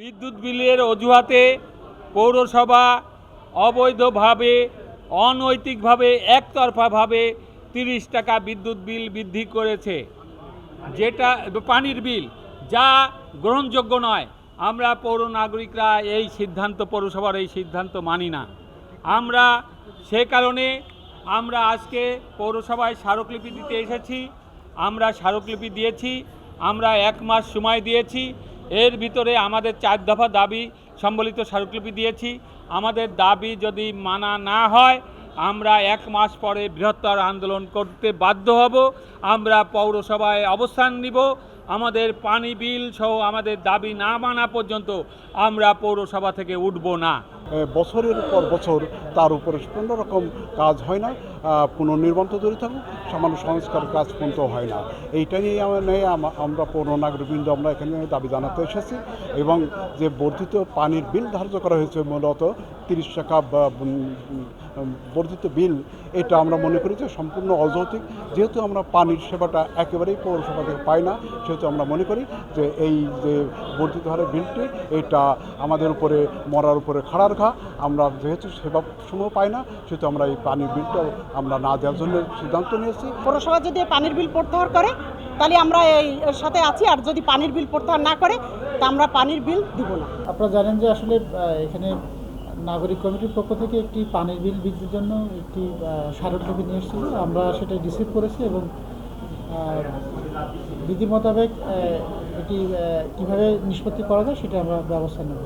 বিদ্যুৎ বিলের অজুহাতে পৌরসভা অবৈধভাবে, অনৈতিকভাবে, একতরফাভাবে তিরিশ টাকা বিদ্যুৎ বিল বৃদ্ধি করেছে। যেটা পানির বিল, যা গ্রহণযোগ্য নয়। আমরা পৌর নাগরিকরা এই সিদ্ধান্ত, পৌরসভার এই সিদ্ধান্ত মানি না। আমরা সে কারণে আমরা আজকে পৌরসভায় স্মারকলিপি দিতে এসেছি। আমরা স্মারকলিপি দিয়েছি। আমরা এক মাস সময় দিয়েছি। এর ভিতরে আমাদের চার দফা দাবি সম্বলিত স্মারকলিপি দিয়েছি। আমাদের দাবি যদি মানা না হয়, আমরা এক মাস পরে বৃহত্তর আন্দোলন করতে বাধ্য হব। আমরা পৌরসভায় অবস্থান নিব। আমাদের পানি বিল সহ আমাদের দাবি না মানা পর্যন্ত আমরা পৌরসভা থেকে উঠব না। বছরের পর বছর তার উপরে কোনো রকম কাজ হয় না। পুনর্নির্মাণ তো দূরে থাকুক সামান্য সংস্কার কাজ পর্যন্ত হয় না। এইটা নিয়ে আমরা নিয়ে আমরা পৌর নাগরিকবৃন্দ, আমরা এখানে দাবি জানাতে এসেছি এবং যে বর্ধিত পানির বিল ধার্য করা হয়েছে মূলত তিরিশ টাকা বর্ধিত বিল, এটা আমরা মনে করি যে সম্পূর্ণ অযৌতিক যেহেতু আমরা পানির সেবাটা একেবারেই পৌরসভা থেকে পাই না, সেহেতু আমরা মনে করি যে এই যে বর্ধিত হারে বিলটি, এটা আমাদের উপরে মরার উপরে খাড়ার ঘা। আমরা যেহেতু সেবা সমূহ পাই না, সেহেতু আমরা এই পানির বিলটাও আমরা না দেওয়ার জন্য সিদ্ধান্ত নিয়েছি। পৌরসভা যদি পানির বিল প্রত্যাহার করে তাহলে আমরা এই সাথে আছি আর যদি পানির বিল প্রত্যাহার না করে তা আমরা পানির বিল দিব না। আপনারা জানেন যে আসলে এখানে নাগরিক কমিটির পক্ষ থেকে একটি পানির বিল বৃদ্ধির জন্য একটি স্মারকলিপি নিয়ে এসেছিল। আমরা সেটা রিসিভ করেছি এবং বিধি মোতাবেক এটি কীভাবে নিষ্পত্তি করা যায় সেটা আমরা ব্যবস্থা নেব।